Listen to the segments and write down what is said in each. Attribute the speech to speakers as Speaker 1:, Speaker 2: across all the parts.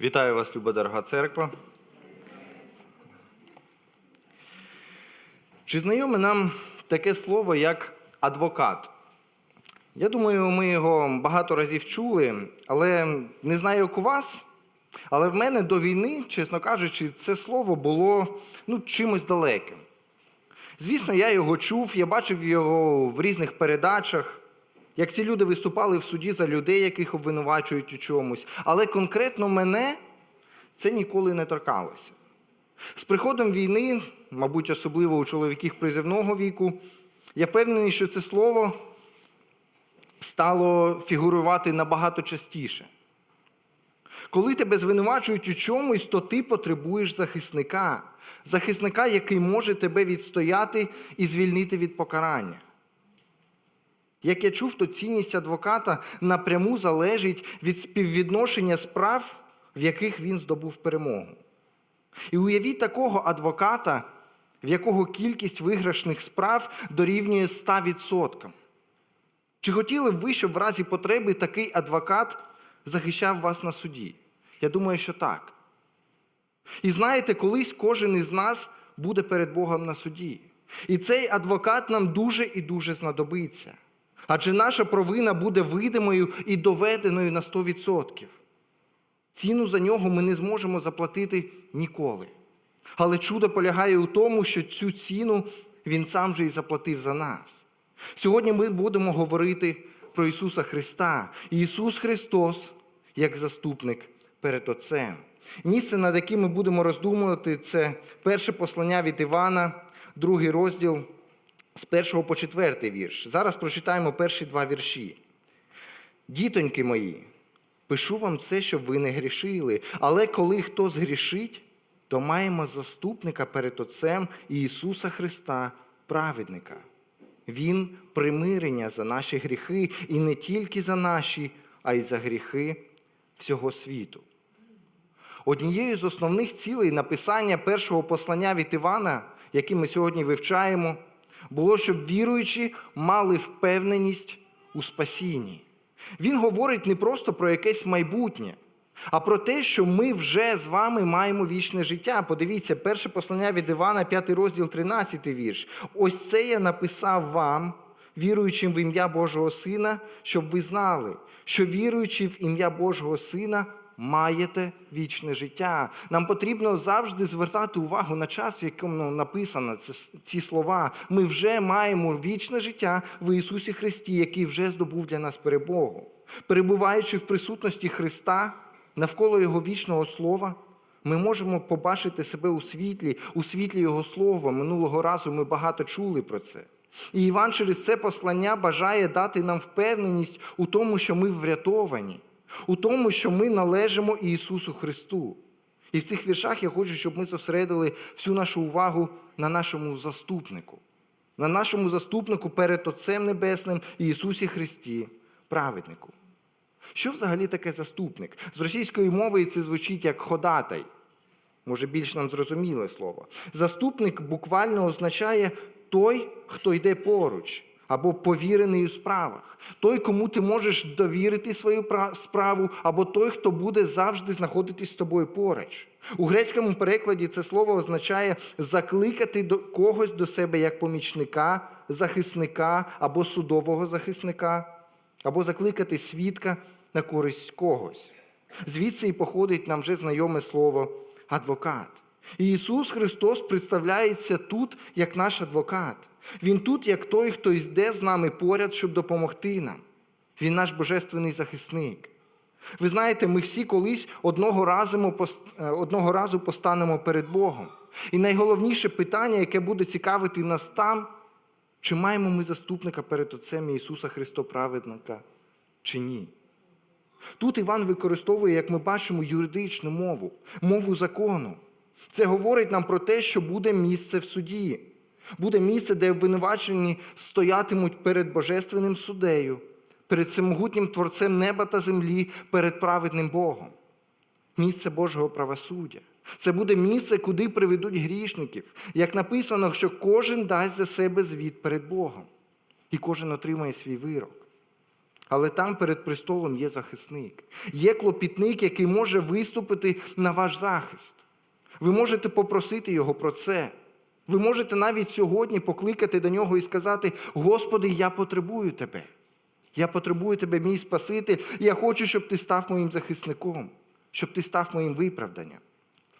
Speaker 1: Вітаю вас, люба дорога церква. Чи знайоме нам таке слово, як адвокат? Я думаю, ми його багато разів чули, але не знаю, як у вас. Але в мене до війни, чесно кажучи, це слово було ну, чимось далеким. Звісно, я його чув, я бачив його в різних передачах, як ці люди виступали в суді за людей, яких обвинувачують у чомусь. Але конкретно мене це ніколи не торкалося. З приходом війни, мабуть, особливо у чоловіків призивного віку, я впевнений, що це слово стало фігурувати набагато частіше. Коли тебе звинувачують у чомусь, то ти потребуєш захисника, захисника, який може тебе відстояти і звільнити від покарання. Як я чув, то цінність адвоката напряму залежить від співвідношення справ, в яких він здобув перемогу. І уявіть такого адвоката, в якого кількість виграшних справ дорівнює 100%. Чи хотіли б ви, щоб в разі потреби такий адвокат захищав вас на суді? Я думаю, що так. І знаєте, колись кожен із нас буде перед Богом на суді. І цей адвокат нам дуже і дуже знадобиться. Адже наша провина буде видимою і доведеною на 100%. Ціну за нього ми не зможемо заплатити ніколи. Але чудо полягає у тому, що цю ціну він сам же і заплатив за нас. Сьогодні ми будемо говорити про Ісуса Христа. Ісус Христос як заступник перед Отцем. Місце, над яким ми будемо роздумувати, це перше послання від Івана, другий розділ з першого по четвертий вірш. Зараз прочитаємо перші два вірші. Дітоньки мої, пишу вам це, щоб ви не грішили. Але коли хто згрішить, то маємо заступника перед Отцем Ісуса Христа, праведника. Він примирення за наші гріхи, і не тільки за наші, а й за гріхи всього світу. Однією з основних цілей написання першого послання від Івана, яке ми сьогодні вивчаємо, було, щоб віруючі мали впевненість у спасінні. Він говорить не просто про якесь майбутнє, а про те, що ми вже з вами маємо вічне життя. Подивіться, перше послання від Івана, 5 розділ, 13 вірш. Ось це я написав вам, віруючим в ім'я Божого Сина, щоб ви знали, що віруючи в ім'я Божого Сина, маєте вічне життя. Нам потрібно завжди звертати увагу на час, в якому написано ці слова. Ми вже маємо вічне життя в Ісусі Христі, який вже здобув для нас перебогу. Перебуваючи в присутності Христа, навколо Його вічного слова, ми можемо побачити себе у світлі, у світлі Його слова. Минулого разу ми багато чули про це. І Іван через це послання бажає дати нам впевненість у тому, що ми врятовані, у тому, що ми належимо Ісусу Христу. І в цих віршах я хочу, щоб ми зосередили всю нашу увагу на нашому заступнику, на нашому заступнику перед Отцем Небесним Ісусі Христі, праведнику. Що взагалі таке заступник? З російської мови це звучить як ходатай. Може, більш нам зрозуміле слово. Заступник буквально означає той, хто йде поруч, або повірений у справах, той, кому ти можеш довірити свою справу, або той, хто буде завжди знаходитись з тобою поруч. У грецькому перекладі це слово означає закликати до когось до себе як помічника, захисника або судового захисника, або закликати свідка на користь когось. Звідси і походить нам вже знайоме слово адвокат. І Ісус Христос представляється тут як наш адвокат. Він тут, як той, хто йде з нами поряд, щоб допомогти нам. Він наш божественний захисник. Ви знаєте, ми всі колись одного разу, одного разу постанемо перед Богом. І найголовніше питання, яке буде цікавити нас там, чи маємо ми заступника перед Отцем Ісуса Христоправедника, чи ні. Тут Іван використовує, як ми бачимо, юридичну мову, мову закону. Це говорить нам про те, що буде місце в суді, буде місце, де обвинувачені стоятимуть перед Божественним судею, перед всемогутнім Творцем неба та землі, перед праведним Богом. Місце Божого правосуддя. Це буде місце, куди приведуть грішників. Як написано, що кожен дасть за себе звіт перед Богом, і кожен отримає свій вирок. Але там перед престолом є захисник, є клопітник, який може виступити на ваш захист. Ви можете попросити його про це. Ви можете навіть сьогодні покликати до нього і сказати: Господи, я потребую тебе. Я потребую тебе, мій Спаситель, і я хочу, щоб ти став моїм захисником, щоб ти став моїм виправданням.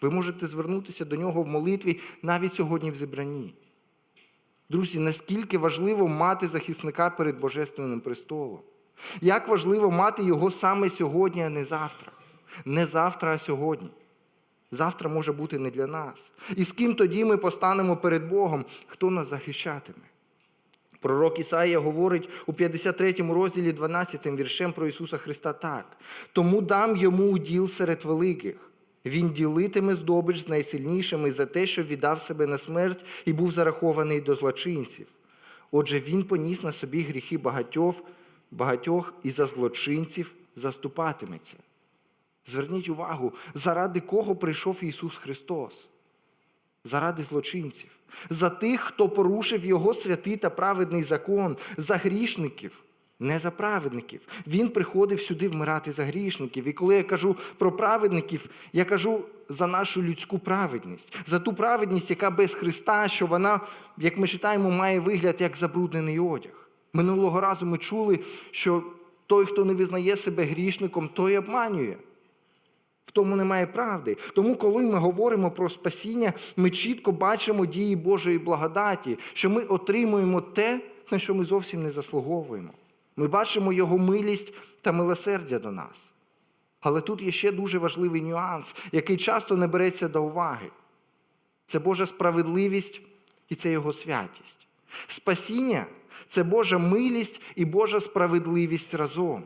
Speaker 1: Ви можете звернутися до нього в молитві навіть сьогодні в зібранні. Друзі, наскільки важливо мати захисника перед Божественним престолом? Як важливо мати його саме сьогодні, а не завтра? Не завтра, а сьогодні. Завтра може бути не для нас. І з ким тоді ми постанемо перед Богом, хто нас захищатиме? Пророк Ісаїя говорить у 53 розділі 12 віршем про Ісуса Христа так: тому дам йому уділ серед великих. Він ділитиме здобич з найсильнішими за те, що віддав себе на смерть і був зарахований до злочинців. Отже, він поніс на собі гріхи багатьох, багатьох і за злочинців заступатиметься. Зверніть увагу, заради кого прийшов Ісус Христос? Заради злочинців, за тих, хто порушив Його святий та праведний закон, за грішників, не за праведників. Він приходив сюди вмирати за грішників. І коли я кажу про праведників, я кажу за нашу людську праведність, за ту праведність, яка без Христа, що вона, як ми читаємо, має вигляд як забруднений одяг. Минулого разу ми чули, що той, хто не визнає себе грішником, той обманює. В тому немає правди. Тому, коли ми говоримо про спасіння, ми чітко бачимо дії Божої благодаті, що ми отримуємо те, на що ми зовсім не заслуговуємо. Ми бачимо Його милість та милосердя до нас. Але тут є ще дуже важливий нюанс, який часто не береться до уваги. Це Божа справедливість і це Його святість. Спасіння це Божа милість і Божа справедливість разом.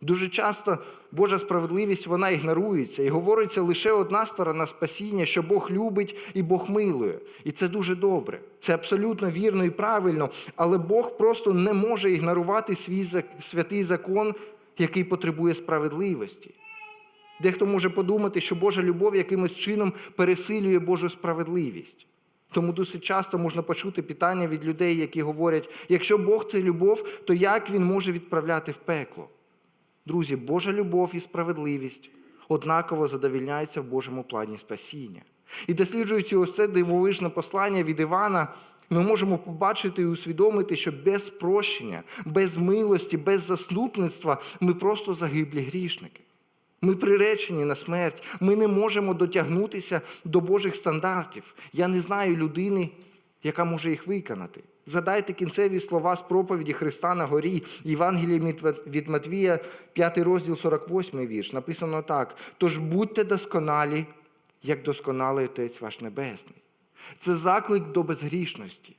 Speaker 1: Дуже часто Божа справедливість вона ігнорується і говориться лише одна сторона спасіння, що Бог любить і Бог милує. І це дуже добре. Це абсолютно вірно і правильно, але Бог просто не може ігнорувати свій святий закон, який потребує справедливості. Дехто може подумати, що Божа любов якимось чином пересилює Божу справедливість. Тому досить часто можна почути питання від людей, які говорять: якщо Бог це любов, то як він може відправляти в пекло? Друзі, Божа любов і справедливість однаково задовільняються в Божому плані спасіння. І досліджуючи ось це дивовижне послання від Івана, ми можемо побачити і усвідомити, що без прощення, без милості, без заступництва ми просто загиблі грішники. Ми приречені на смерть, ми не можемо дотягнутися до Божих стандартів. Я не знаю людини, яка може їх виконати. Задайте кінцеві слова з проповіді Христа на горі, Євангелія від Матвія, 5 розділ 48 вірш. Написано так: тож будьте досконалі, як досконалий Отець ваш Небесний. Це заклик до безгрішності.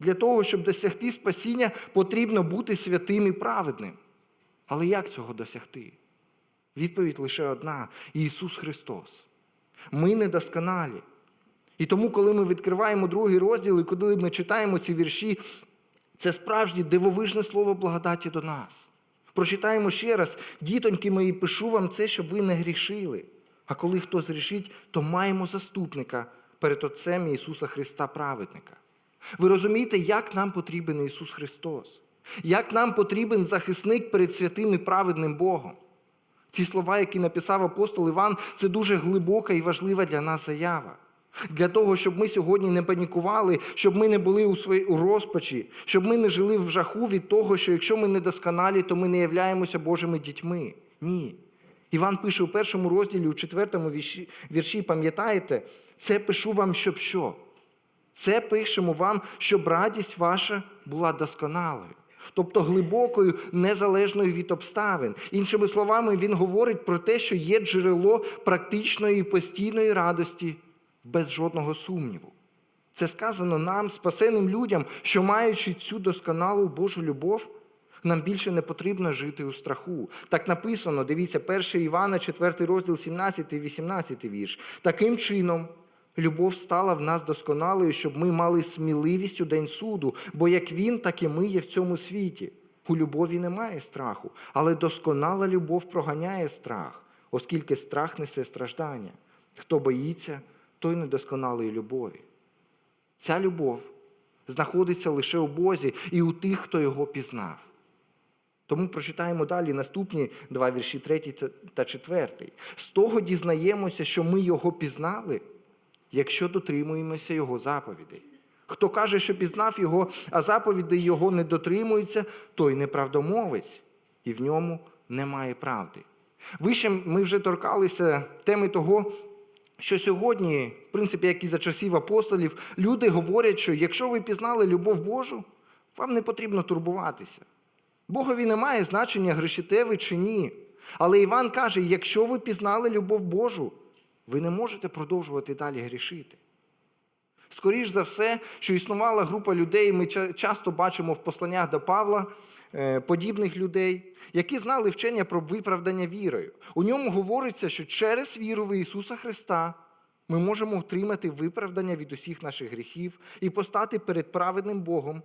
Speaker 1: Для того, щоб досягти спасіння, потрібно бути святим і праведним. Але як цього досягти? Відповідь лише одна: Ісус Христос. Ми недосконалі. І тому, коли ми відкриваємо другий розділ, і коли ми читаємо ці вірші, це справжнє дивовижне слово благодаті до нас. Прочитаємо ще раз, дітоньки мої, пишу вам це, щоб ви не грішили. А коли хто зрішить, то маємо заступника перед Отцем Ісуса Христа праведника. Ви розумієте, як нам потрібен Ісус Христос? Як нам потрібен захисник перед святим і праведним Богом? Ці слова, які написав апостол Іван, це дуже глибока і важлива для нас заява. Для того, щоб ми сьогодні не панікували, щоб ми не були у своїй у розпачі, щоб ми не жили в жаху від того, що якщо ми недосконалі, то ми не являємося Божими дітьми. Ні. Іван пише у першому розділі, у четвертому вірші, вірші пам'ятаєте, це пишу вам, щоб що? Це пишемо вам, щоб радість ваша була досконалою. Тобто глибокою, незалежною від обставин. Іншими словами, він говорить про те, що є джерело практичної і постійної радості без жодного сумніву. Це сказано нам, спасеним людям, що маючи цю досконалу Божу любов, нам більше не потрібно жити у страху. Так написано, дивіться, 1 Івана, 4 розділ, 17 і 18 вірш. Таким чином, любов стала в нас досконалою, щоб ми мали сміливість у день суду, бо як він, так і ми є в цьому світі. У любові немає страху, але досконала любов проганяє страх, оскільки страх несе страждання. Хто боїться, той недосконалої любові. Ця любов знаходиться лише у Бозі і у тих, хто його пізнав. Тому прочитаємо далі наступні два вірші, третій та- четвертий. З того дізнаємося, що ми його пізнали, якщо дотримуємося його заповідей. Хто каже, що пізнав його, а заповідей його не дотримується, той неправдомовець, і в ньому немає правди. Вище ми вже торкалися теми того, що сьогодні, в принципі, як і за часів апостолів, люди говорять, що якщо ви пізнали любов Божу, вам не потрібно турбуватися. Богові немає значення, грішите ви чи ні. Але Іван каже: якщо ви пізнали любов Божу, ви не можете продовжувати далі грішити. Скоріш за все, що існувала група людей, ми часто бачимо в посланнях до Павла подібних людей, які знали вчення про виправдання вірою. У ньому говориться, що через віру в Ісуса Христа ми можемо отримати виправдання від усіх наших гріхів і постати перед праведним Богом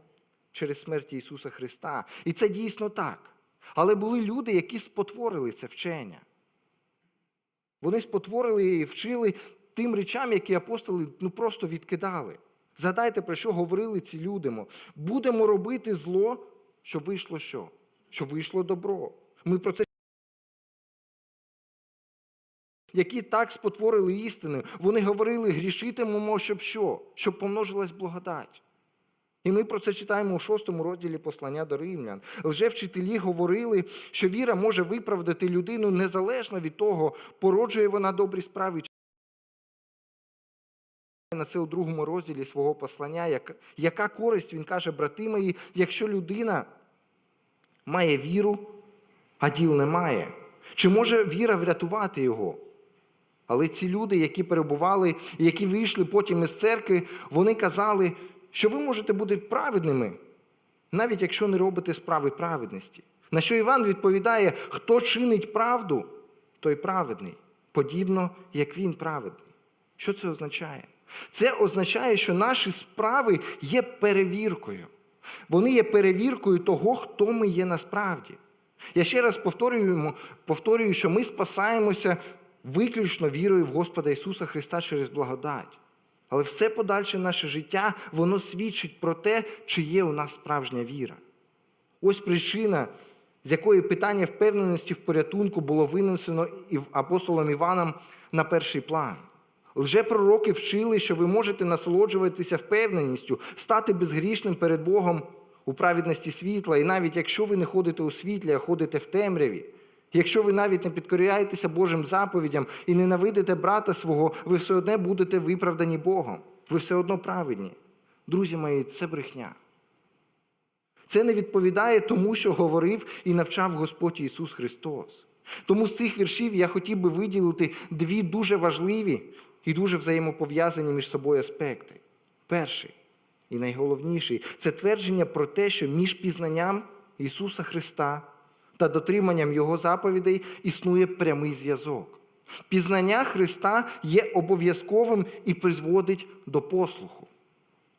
Speaker 1: через смерть Ісуса Христа. І це дійсно так. Але були люди, які спотворили це вчення. Вони спотворили і вчили тим речам, які апостоли ну, просто відкидали. Згадайте, про що говорили ці люди. Будемо робити зло, щоб вийшло що? Щоб вийшло добро. Ми про це. Які так спотворили істину, вони говорили, грішитимемо, щоб що? Щоб помножилась благодать. І ми про це читаємо у шостому розділі послання до римлян. Лжевчителі говорили, що віра може виправдати людину незалежно від того, породжує вона добрі справи. На це у другому розділі свого послання, як, яка користь, він каже, брати мої, якщо людина має віру, а діл не має. Чи може віра врятувати його? Але ці люди, які перебували, які вийшли потім із церкви, вони казали, що ви можете бути праведними, навіть якщо не робите справи праведності. На що Іван відповідає: хто чинить правду, той праведний, подібно як він праведний. Що це означає? Це означає, що наші справи є перевіркою. Вони є перевіркою того, хто ми є насправді. Я ще раз повторюю, повторюю, що ми спасаємося виключно вірою в Господа Ісуса Христа через благодать. Але все подальше наше життя, воно свідчить про те, чи є у нас справжня віра. Ось причина, з якої питання впевненості в порятунку було винесено апостолом Іваном на перший план. Лжепророки вчили, що ви можете насолоджуватися впевненістю, стати безгрішним перед Богом у праведності світла, і навіть якщо ви не ходите у світлі, а ходите в темряві, якщо ви навіть не підкоряєтеся Божим заповідям і ненавидите брата свого, ви все одно будете виправдані Богом. Ви все одно праведні. Друзі мої, це брехня. Це не відповідає тому, що говорив і навчав Господь Ісус Христос. Тому з цих віршів я хотів би виділити дві дуже важливі і дуже взаємопов'язані між собою аспекти. Перший і найголовніший це твердження про те, що між пізнанням Ісуса Христа та дотриманням Його заповідей існує прямий зв'язок. Пізнання Христа є обов'язковим і призводить до послуху.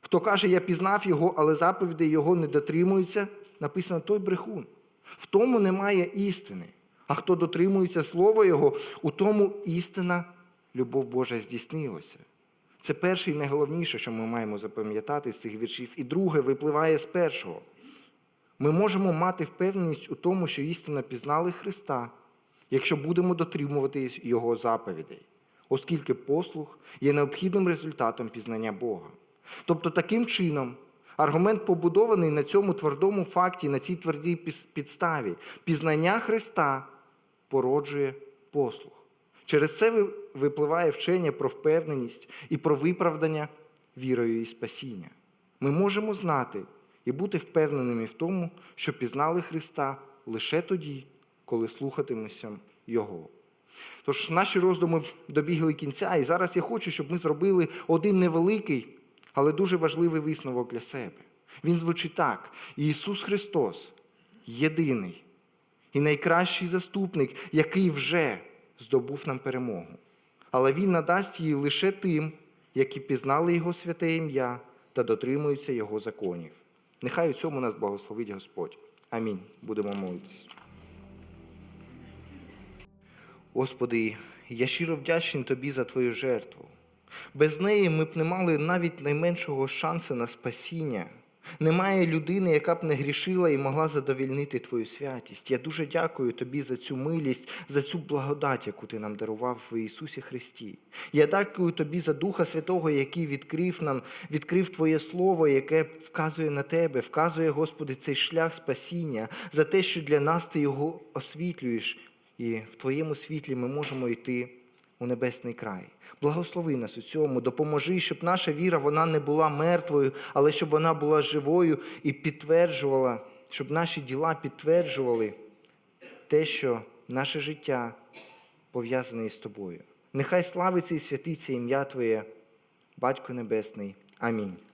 Speaker 1: Хто каже, я пізнав його, але заповіді його не дотримуються, написано той брехун. В тому немає істини. А хто дотримується слова Його, у тому істина, любов Божа здійснилася. Це перше і найголовніше, що ми маємо запам'ятати з цих віршів. І друге випливає з першого. Ми можемо мати впевненість у тому, що істинно пізнали Христа, якщо будемо дотримуватись Його заповідей, оскільки послух є необхідним результатом пізнання Бога. Тобто, таким чином, аргумент побудований на цьому твердому факті, на цій твердій підставі. Пізнання Христа породжує послух. Через це ви- випливає вчення про впевненість і про виправдання вірою і спасіння. Ми можемо знати і бути впевненими в тому, що пізнали Христа лише тоді, коли слухатимемося Його. Тож наші роздуми добігли кінця, і зараз я хочу, щоб ми зробили один невеликий, але дуже важливий висновок для себе. Він звучить так: Ісус Христос єдиний і найкращий заступник, який вже здобув нам перемогу. Але Він надасть її лише тим, які пізнали Його святе ім'я та дотримуються Його законів. Нехай у цьому нас благословить Господь. Амінь. Будемо молитися. Господи, я щиро вдячний Тобі за Твою жертву. Без неї ми б не мали навіть найменшого шансу на спасіння. Немає людини, яка б не грішила і могла задовільнити Твою святість. Я дуже дякую Тобі за цю милість, за цю благодать, яку Ти нам дарував в Ісусі Христі. Я дякую Тобі за Духа Святого, який відкрив нам, відкрив Твоє Слово, яке вказує на Тебе, вказує, Господи, цей шлях спасіння, за те, що для нас Ти його освітлюєш, і в Твоєму світлі ми можемо йти у небесний край. Благослови нас у цьому, допоможи, щоб наша віра вона не була мертвою, але щоб вона була живою і підтверджувала, щоб наші діла підтверджували те, що наше життя пов'язане із тобою. Нехай славиться і святиться ім'я Твоє, Батько Небесний. Амінь.